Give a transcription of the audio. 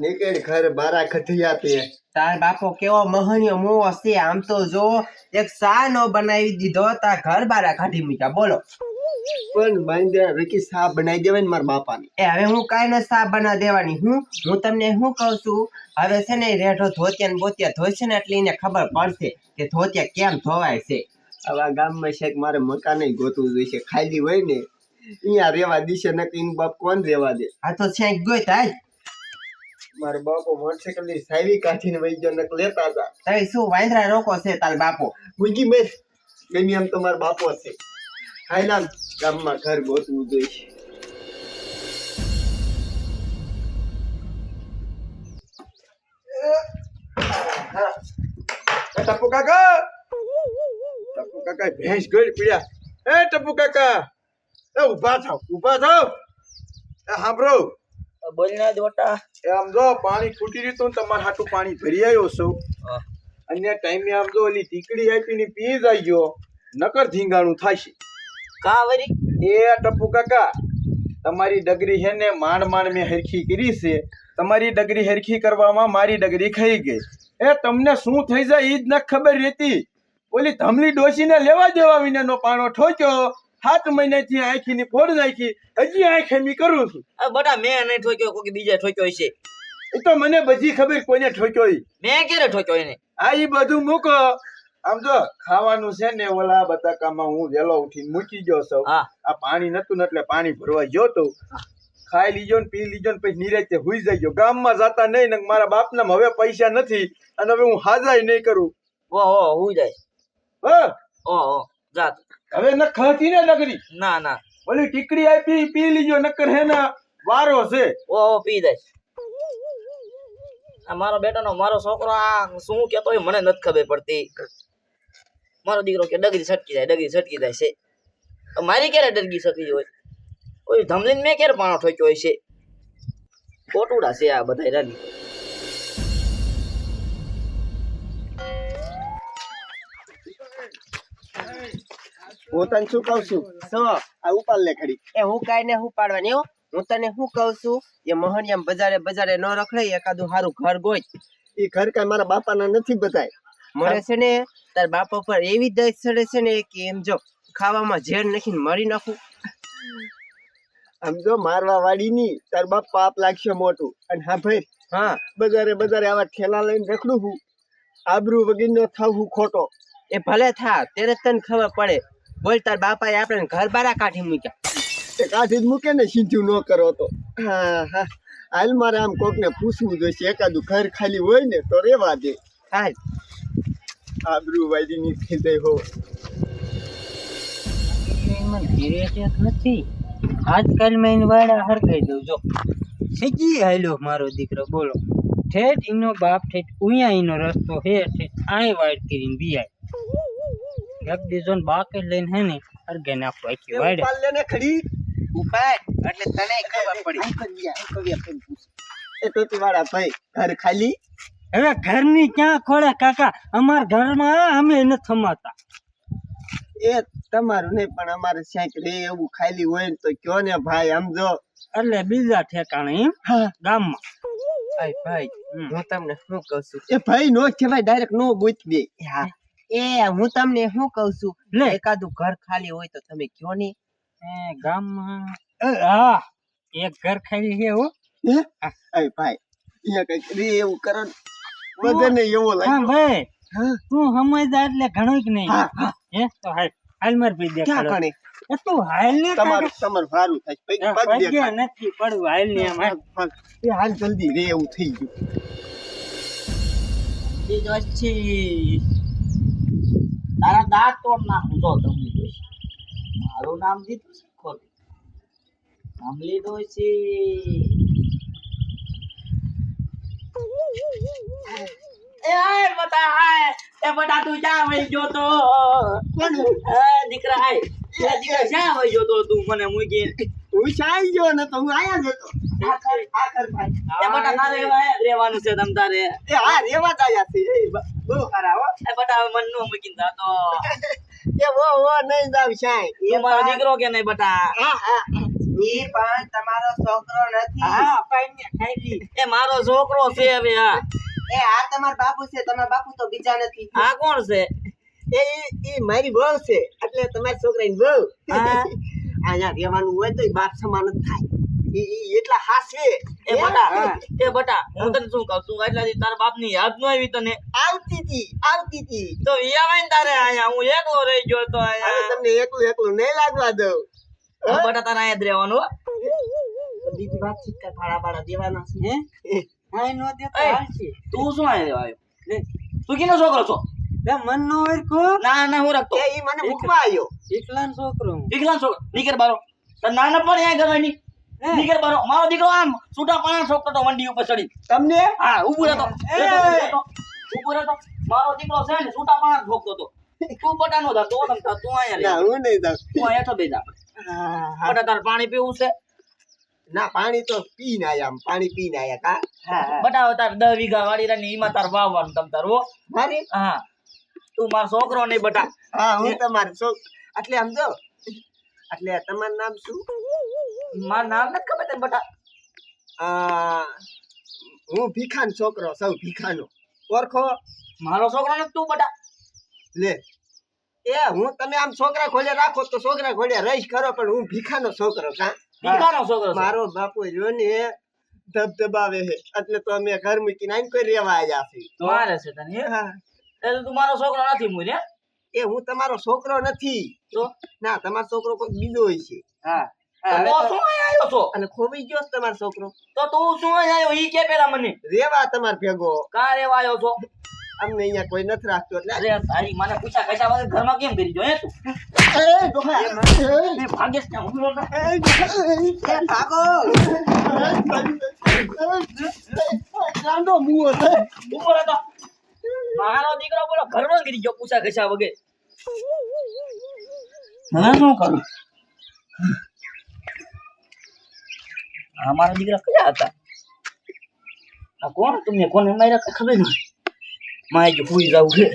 નીકળ ઘર બારા ખઠિયા તે તાર બાપો કેવો મહણિયો મોહ છે આમ તો જો એક સા નો બનાવી દીધો તા ઘર બારા કાઢી મૂક્યા બોલો. પણ બાંધ્યા રકી સા બનાવી દેવાય ને મારા બાપાને. એ હવે હું કાંઈ ને સા બના દેવાની હું હું તમને શું કહું છું? હવે છે ને રેઠો ધોતિયા ને બોતિયા છે ને એટલે એને ખબર પડશે કે ધોતિયા કેમ ધોવાય છે. આવા ગામમાં છે મારે મકાન ગોતવું જોઈએ ખાલી હોય ને અહીંયા રેવા દીશે ને એનું બાપ કોણ રેવા દે? આ તો છે ગોઈ તાજ મારો બાપો મોટરસાઇકલની સાયવી કાઢીને વહી ગયો નક લેતા હતા તારી શું વાંદરા રોકો છે તાર બાપો? મૂકી મેં ગમી એમ તો મારો બાપો છે. હાઈલામ ગામમાં ઘર ગોતવું જોઈશે એ ટપુ કાકા! ટપુ કાકા ભેંસ ગળી પીડ્યા. એ ટપુ કાકા! એ ઊભા થાવ ઊભા થાવ. એ સાંભળો. બોલ ના દોટા એ આમ જો પાણી ખૂટી રહ્યું ને તમારે હાટું પાણી ભરી આવ્યો છો. અન્ય ટાઈમે આમ જો ઓલી ટીકડી આપીને પી જાય ગયો નકર ધીંગાણું થાશે. કા વરી? એ ટપુ કાકા તમારી ડગરી હે ને માંડ માંડ મેં હરખી કરી છે. તમારી ડગરી હરખી કરવામાં મારી ડગરી ખાઈ ગઈ. એ તમને શું થઈ જાય ઈ જ ન ખબર રહેતી ઓલી ધમલી ડોસીને લેવા દેવા વિનાનો પાણો ઠોક્યો. સાત મહિનાથી આંખીની ફોડ નાખી હજી આંખ હેમી કરું છું. આ બટા મેં નહીં ઠોક્યો કોઈ બીજા ઠોક્યો છે એ તો મને બધી ખબર કોઈને ઠોક્યો મેં ક્યારે ઠોક્યો એને? આ એ બધું મૂકો. આમ જો ખાવાનું છે ને ઓલા બતાકામાં હું વેલો ઉઠીને મૂકી ગયો છું. આ પાણી નતું ને એટલે પાણી ભરવા ગયો તો. ખાઈ લીજો ને પી લીજો ને પછી નિરાતે હુઈ જાય ગયો. ગામમાં જતા નહીં ને મારા બાપના હવે પૈસા નથી અને હવે હું હાજાય નહીં કરું. ઓહો હો હું જાય. હ? ઓ હો જા. હવે ન હતી ને નગરી ના ના. ઓલી ટીકડી આપી પી લીજો નકર હેના વારો છે. ઓ હો પી જાય આ મારો બેટાનો મારો છોકરો આ શું કેતો હોય મને નથી ખબર પડતી. મારો દીકરો કે ડગરી છટકી જાય ડગરી છટકી જાય છે. મારી ક્યારે ડગરી છટકી હોય? કોઈ ધમલીને મેં ક્યારે પાણો ઠોક્યો હોય છે? કોટુડા છે આ બધા રાની. પોતાને શું કહું છું? સો આ ઉપાડ લે ખડી એ હું કાઈ ને હું પાડવાની હો. હું તને શું કહું છું? એ મહણિયામ બજારે બજારે ન રખડે એકાદું સારું ઘર ગોઈ એ ઘર કાંઈ મારા બાપાના નથી બતાય મને છે ને તાર બાપા પર એવી દસ ચડે છે ને કે એમ જો ખાવામાં ઝેર નાખીને મરી નાખું. આમ જો મારવા વાળી ની તાર બાપ પાપ લાગશે મોટું. અને હા ભાઈ હા. બજારે બજારે આવા ઠેલા લઈને રખડું હું. આબરૂ વગર નો થાવ હું ખોટો. એ ભલે થા ત્યારે તને ખબર પડે. બોલ તાર બાપાએ આપણે ઘર બારા કાઢી મૂક્યા. કાઢી જ મૂકે ને સીધું ન કરો તો. હા હા. હાલ મારે આમ કોકને પૂછવું જોઈશે એકાદું ઘર ખાલી હોય ને તો રેવા દે. હાલ. આબરૂ વાળી ની ખીદય હો. એમાં નથી. આજકાલ મેં વાડા હરગાઈ દઉં જો. શીખી હાલ્યો મારો દીકરો બોલો. ઠેઠ એનો બાપ ઠેઠ ઉયા એનો રસ્તો હે ઠેઠ આય કરીને કરીને બિયાય એક દીજો ને બાકે લઈને હે ને હરગાઈ નાખો આખી વાડે ઉપાડ લે ને ખડી ઉપાય એટલે તને ખબર પડી એ ટોપી વાળા ભાઈ ઘર ખાલી હવે ઘરની ક્યાં ખોળે કાકા અમાર ઘરમાં અમે ન થમાતા એ તમારું નહીં પણ અમારે ક્યાંક રે એવું ખાલી હોય ને તો કયો ને ભાઈ આમ જો એટલે બીજા ઠેકાણે એમ હા ગામમાં ભાઈ ભાઈ હમ. હું તમને શું કહું છું? એ ભાઈ નો કહેવાય ડાયરેક્ટ નો ગોતી દે હા. એ હું તમને શું કહું છું? લે. એકાદું ઘર ખાલી હોય તો તમે કયો ને એ ગામમાં હા. એક ઘર ખાલી છે હો. હે? ભાઈ અહીંયા કંઈક રે એવું કરો હા ભાઈ. તું સમજદાર એટલે ઘણું કે નહીં? હા. હા? હે તો હાલ હાલ માર પી દે ક્યાં કણે તું હાલ ને તમારું તમારું સારું થાય. પગ નથી પડવું હાલ ને એમ હાલ. એ જલ્દી રે એવું થઈ ગયું. બીજો છે. તારા દાંત તોડ નાખું જો ધમલી ડોશી મારું નામ દીધું છે ખોટું. નામ લીધું તું તો? દીકરા દીકરા ક્યાં હોય જોતો તું મને મૂકી. હું ચાઈ ગયો ને તો હું આયા જ એ બટા તારે એવા રહેવાનું છે તમ તારે એ હા રેવા જ છે બહુ સારા હો એ બટા હવે મન નો મૂકીને જાતો એ વો વો નહીં જાવ શાય એ મારો દીકરો કે નહીં બટા હા હા ઈ પણ તમારો છોકરો નથી હા પાઈને ખાઈ એ મારો છોકરો છે હવે હા એ આ તમારા બાપુ છે તમારા બાપુ તો બીજા નથી આ કોણ છે એ એ મારી બહુ છે એટલે તમારી છોકરાની વહુ હા. અહીંયા રહેવાનું હોય તો બાપ સમાન જ થાય ઈ એટલા હાસે એ બટા એ બટા હું તને શું કહું? છું એટલા તાર બાપની યાદ ન આવી તને? આવતી હતી આવતી હતી તો વિયાવાય તારે અહીંયા હું એકલો રહી ગયો તો અહીંયા. તમને એકલું એકલું નહીં લાગવા દઉં. બટા તારે જ રહેવાનું બીજી વાત છે કે ભાડા ભાડા દેવાના છે હે? હા? નો હાલશે તું શું આવ્યો? તું કિનો છોકરો છો? બે મન નો ના ના હું રાખતો. એ મને મૂકવા આવ્યો. એકલાનો છોકરો હું. છોકરો? નીકળ બારો. નાના પણ અહીંયા હે? નીકળ બરો મારો દીકરો આમ છૂટા પાણા છોકરો તો વંડી ઉપર ચડી. તમને? હા ઊભો રહેતો. ઊભો રહેતો મારો દીકરો છે ને છૂટા પાણા ઠોકતો તો તું બટાનો થા તો તમ તું અહીંયા ના લે હું નહીં જાઉં તું અહીંયા તો બેજા હા, બટા તાર પાણી પીવું છે? ના પાણી તો પી ના આમ. પાણી પીને આયા કા? હા બટાવ બટા તાર દસ વીઘા વાડી રાની એમાં તાર વાવવાનું તમ તાર હો. મારી? હા. તું મારો છોકરો નહીં બટા. હા હું તમારી છોક એટલે સમજો એટલે તમારું નામ શું? મારું નામ નથી ખબર તને બટા? હું ભીખાન છોકરો સૌ ભીખાનો. ઓળખો? મારો છોકરો નથી તું બટા? લે. એ હું તમે આમ છોકરા ખોલે રાખો તો છોકરા ખોલે રહીશ કરો પણ હું ભીખાનો છોકરો કા ભીખાનો છોકરો મારો બાપુ રહ્યો ને ધબધબાવે છે એટલે તો અમે ઘર મૂકીને આઈને કોઈ રેવા આવ્યા છીએ મારે છે તને હે? એટલે તું મારો છોકરો નથી મુરે એ હું તમારો છોકરો નથી તો ના તમારો છોકરો કોઈ બીજો હોય છે હા અને ગયો તમારો છોકરો તો તું શું આવ્યો ઈ કે પેલા મને રેવા તમાર ભેગો કા રેવા આવ્યો છો અમને અહીંયા કોઈ નથી રાખતો એટલે અરે તારી મને પૂછા કશા વગર ઘરમાં કેમ કરી જો હે તું એ ડોહા, એ ભાગેશ ને હુમલો ના એ ભાગો ગાંડો મુઓ છે ઊભો રહેતો મારો દીકરો બોલો, ઘરમાં ગીરી ગયો પૂછા ઘસા વગર. હવે શું કરું? આ મારા દીકરા કયા હતા? આ કોણ? તમને કોને માર્યા ખબર નહીં. માય જો ભૂઈ જવું છે